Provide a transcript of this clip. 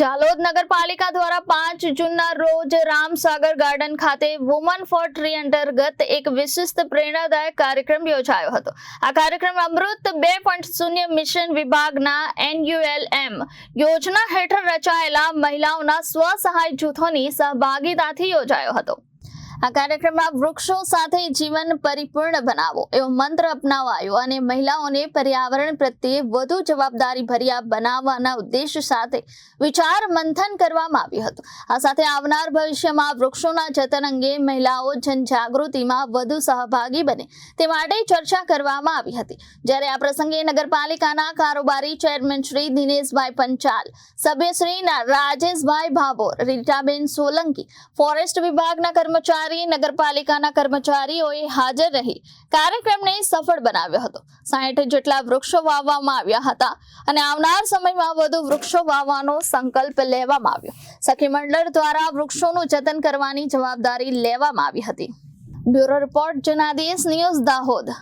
જાલોદ નગરપાલિકા દ્વારા પાંચ જૂનના રોજ રામસાગર ગાર્ડન ખાતે વુમન ફોર ટ્રી અંતર્ગત એક વિશિષ્ટ પ્રેરણાદાયક કાર્યક્રમ યોજાયો હતો. આ કાર્યક્રમ અમૃત બે પોઈન્ટ શૂન્ય મિશન વિભાગના એનયુએલએમ યોજના હેઠળ રચાયેલા મહિલાઓના સ્વસહાય જૂથોની સહભાગીતાથી યોજાયો હતો. આ કાર્યક્રમમાં વૃક્ષો સાથે જીવન પરિપૂર્ણ બનાવો એવો મંત્ર અપનાવાયો અને મહિલાઓને પર્યાવરણ પ્રત્યે વધુ જવાબદારી ભર્યા બનાવવાના ઉદ્દેશ સાથે વિચાર મંથન કરવામાં આવ્યું હતું. આ સાથે આવનાર ભવિષ્યમાં વૃક્ષોના જતન અંગે મહિલાઓ જનજાગૃતિમાં વધુ સહભાગી બને તે માટે ચર્ચા કરવામાં આવી હતી. જ્યારે આ પ્રસંગે નગરપાલિકાના કારોબારી ચેરમેન શ્રી દિનેશભાઈ પંચાલ સભ્યશ્રી રાજેશભાઈ ભાભોર, રીટાબેન સોલંકી, ફોરેસ્ટ વિભાગના કર્મચારી નગરપાલિકાના કર્મચારીઓએ હાજર રહી કાર્યક્રમને સફળ બનાવ્યો હતો. સાહીઠ જેટલા વૃક્ષો વાવવામાં આવ્યા હતા અને આવનાર સમયમાં વધુ વૃક્ષો વાવવાનો સંકલ્પ લેવામાં આવ્યો. સખી મંડળ દ્વારા વૃક્ષોનું જતન કરવાની જવાબદારી લેવામાં આવી હતી. Bureau report, Janadesh news Dahod.